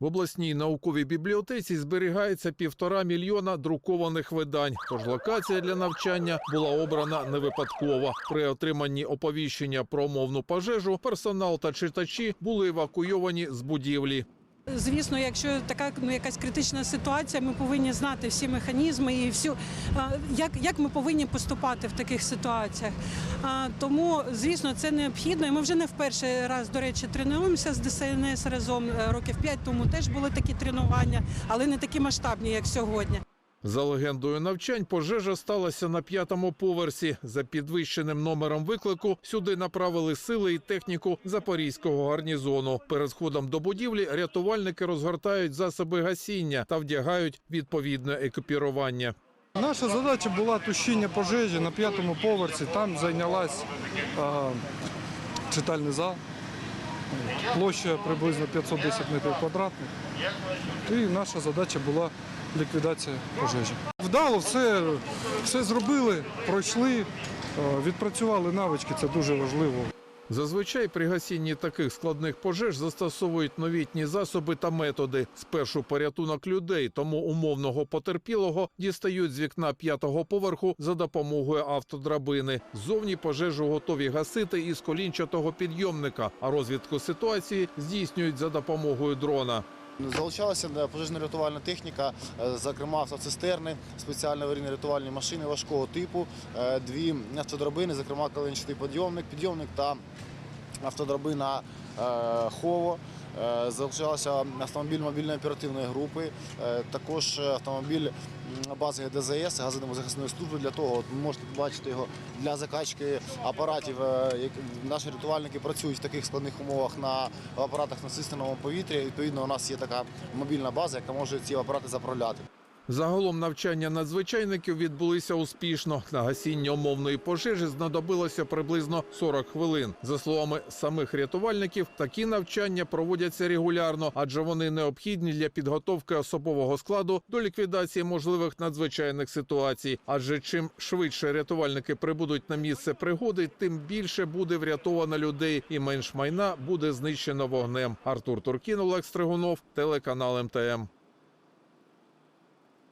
В обласній науковій бібліотеці зберігається півтора мільйона друкованих видань. Тож локація для навчання була обрана не випадково. При отриманні оповіщення про мовну пожежу персонал та читачі були евакуйовані з будівлі. Звісно, якщо така ну якась критична ситуація, ми повинні знати всі механізми і всю як, як ми повинні поступати в таких ситуаціях. Тому, звісно, це необхідно. І ми вже не в перший раз, до речі, тренуємося з ДСНС разом. Е, Років п'ять тому теж були такі тренування, але не такі масштабні, як сьогодні. За легендою навчань, пожежа сталася на п'ятому поверсі. За підвищеним номером виклику сюди направили сили і техніку запорізького гарнізону. Перед сходом до будівлі рятувальники розгортають засоби гасіння та вдягають відповідне екіпірування. Наша задача була тушіння пожежі на п'ятому поверсі. Там зайнялась а, читальний зал. Площа приблизно 510 метрів квадратних. І наша задача була ліквідація пожежі. Вдало все, все зробили, пройшли, відпрацювали навички, це дуже важливо. Зазвичай при гасінні таких складних пожеж застосовують новітні засоби та методи. Спершу порятунок людей, тому умовного потерпілого дістають з вікна п'ятого поверху за допомогою автодрабини. Зовні пожежу готові гасити із колінчатого підйомника, а розвідку ситуації здійснюють за допомогою дрона. Залучалася пожежно-рятувальна техніка, е, зокрема автоцистерни, спеціальні аварійно-рятувальні машини важкого типу, е, дві автодрабини, зокрема коленчатий підйомник, підйомник та автодрабина е, Хово. Е, Залучався автомобіль мобільної оперативної групи, е, також автомобіль бази ГДЗС, газово-захисної служби для того, от можете бачити його для закачки апаратів. е, Наші рятувальники працюють в таких складних умовах на апаратах насистеного повітря. Відповідно, у нас є така мобільна база, яка може ці апарати заправляти. Загалом навчання надзвичайників відбулися успішно. На гасіння умовної пожежі знадобилося приблизно 40 хвилин. За словами самих рятувальників, такі навчання проводяться регулярно, адже вони необхідні для підготовки особового складу до ліквідації можливих надзвичайних ситуацій. Адже чим швидше рятувальники прибудуть на місце пригоди, тим більше буде врятовано людей і менш майна буде знищено вогнем. Артур Туркін, Олег Стригунов, телеканал МТМ.